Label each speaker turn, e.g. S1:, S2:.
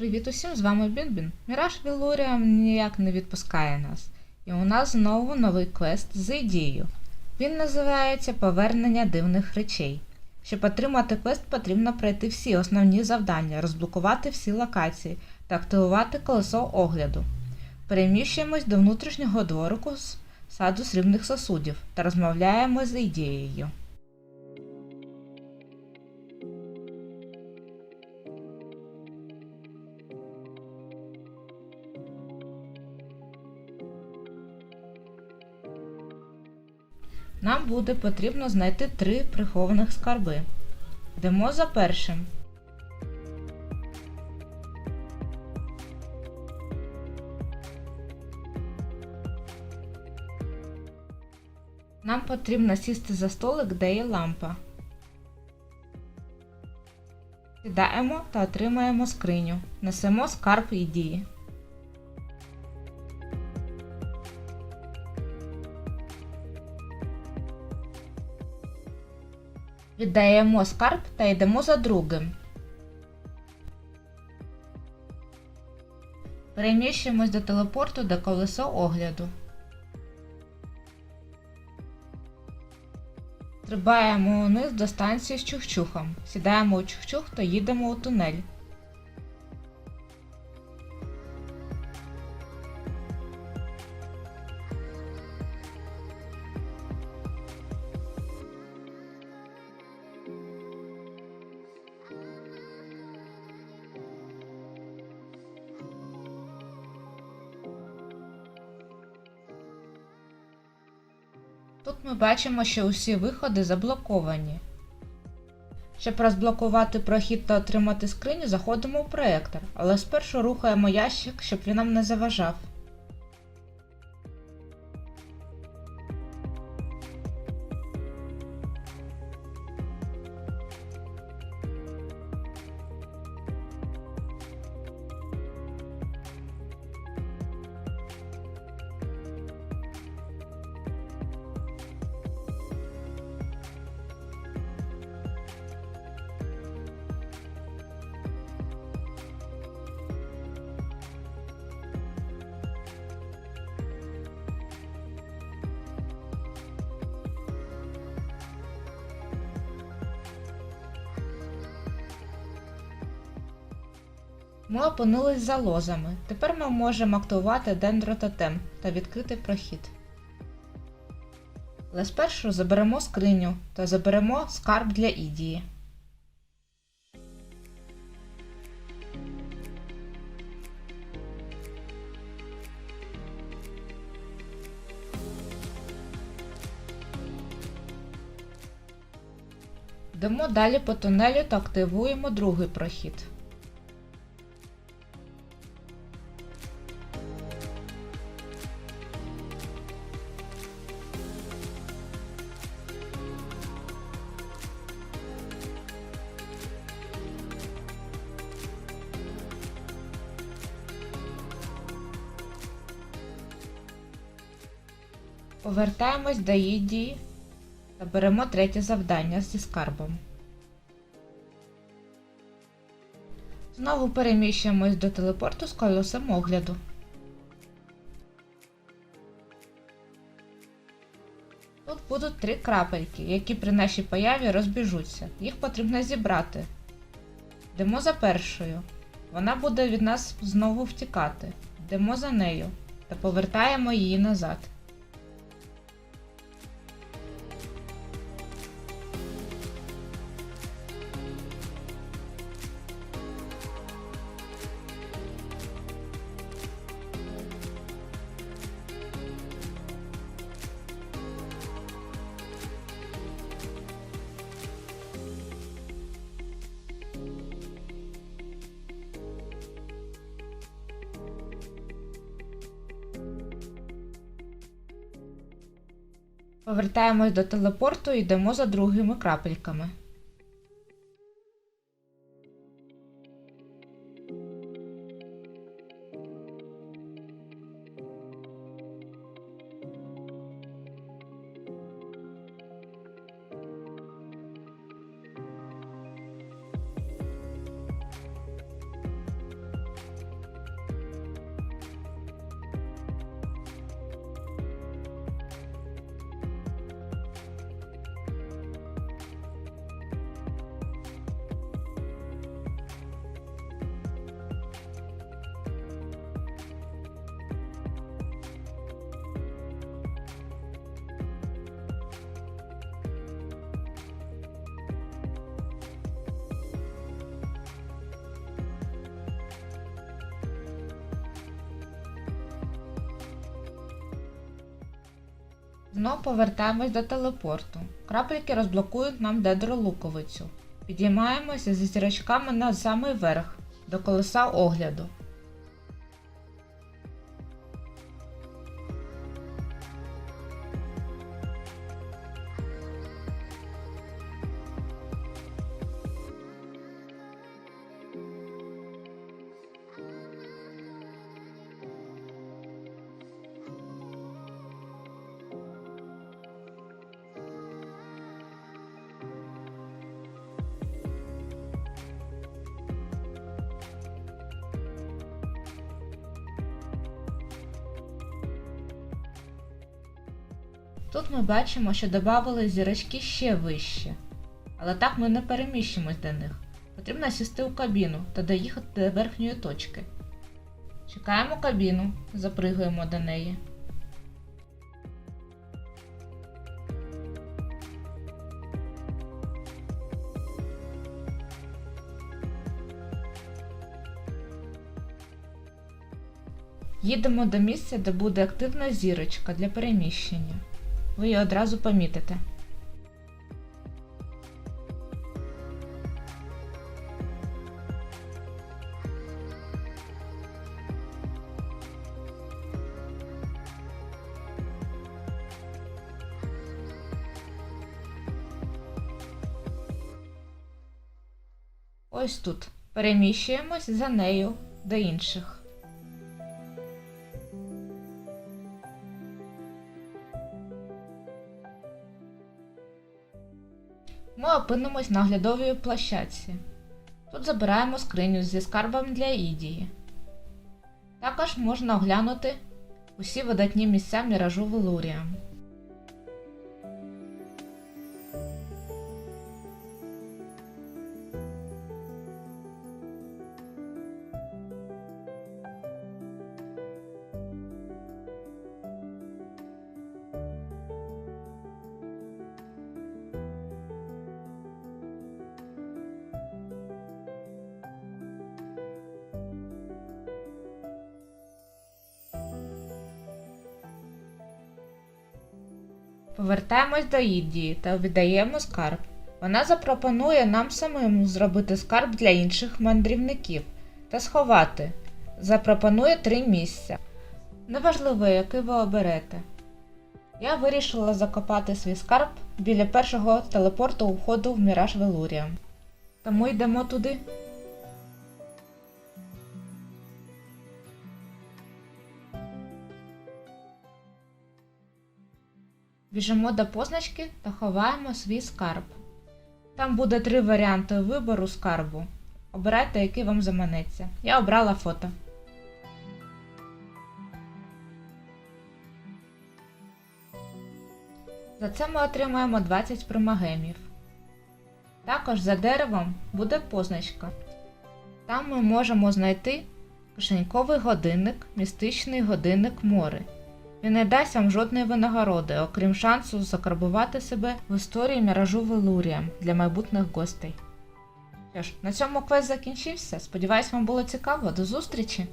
S1: Привіт усім, з вами Бінбін. Міраж Вілурія ніяк не відпускає нас. І у нас знову новий квест з ідією. Він називається Повернення дивних речей. Щоб отримати квест, потрібно пройти всі основні завдання, розблокувати всі локації та активувати колесо огляду. Переміщуємось до внутрішнього дворику з саду срібних сосудів та розмовляємо з ідією. Нам буде потрібно знайти три прихованих скарби. Йдемо за першим. Нам потрібно сісти за столик, де є лампа. Сідаємо та отримаємо скриню. Несемо скарб ідії. Віддаємо скарб та йдемо за другим. Переміщуємось до телепорту до колесо огляду. Стрибаємо вниз до станції з чухчухом. Сідаємо у чухчух та їдемо у тунель. Тут ми бачимо, що усі виходи заблоковані. Щоб розблокувати прохід та отримати скриню, заходимо у проектор, але спершу рухаємо ящик, щоб він нам не заважав. Ми опинились за лозами. Тепер ми можемо активувати дендрототем та відкрити прохід. Але спершу заберемо скриню та заберемо скарб для Ідії. Йдемо далі по тунелю та активуємо другий прохід. Повертаємось до Ідії та беремо третє завдання зі скарбом. Знову переміщуємось до телепорту з колесом огляду. Тут будуть три крапельки, які при нашій появі розбіжуться. Їх потрібно зібрати. Йдемо за першою. Вона буде від нас знову втікати. Йдемо за нею та повертаємо її назад. Повертаємось до телепорту і йдемо за другими крапельками. Знов повертаємось до телепорту. Крапельки розблокують нам дедролуковицю. Підіймаємося зі зірочками на самий верх, до колеса огляду. Тут ми бачимо, що додали зірочки ще вище. Але так ми не переміщимось до них. Потрібно сісти у кабіну та доїхати до верхньої точки. Чекаємо кабіну, запригуємо до неї. Їдемо до місця, де буде активна зірочка для переміщення. Ви її одразу помітите. Ось тут. Переміщуємось за нею до інших. Ми опинимось на оглядовій площадці. Тут забираємо скриню зі скарбом для Ідії. Також можна оглянути усі видатні місця міражу Велурія. Повертаємось до Ідії та віддаємо скарб. Вона запропонує нам самим зробити скарб для інших мандрівників та сховати. Запропонує три місця. Неважливо, який ви оберете. Я вирішила закопати свій скарб біля першого телепорту у входу в Міраж Велурія. Тому йдемо туди. Біжимо до позначки та ховаємо свій скарб. Там буде три варіанти вибору скарбу. Обирайте, який вам заманеться. Я обрала фото. За це ми отримаємо 20 примагемів. Також за деревом буде позначка. Там ми можемо знайти кишеньковий годинник, містичний годинник мори. Він не дасть вам жодної винагороди, окрім шансу закарбувати себе в історії міражу Велурія для майбутніх гостей. Що ж, на цьому квест закінчився. Сподіваюсь, вам було цікаво. До зустрічі!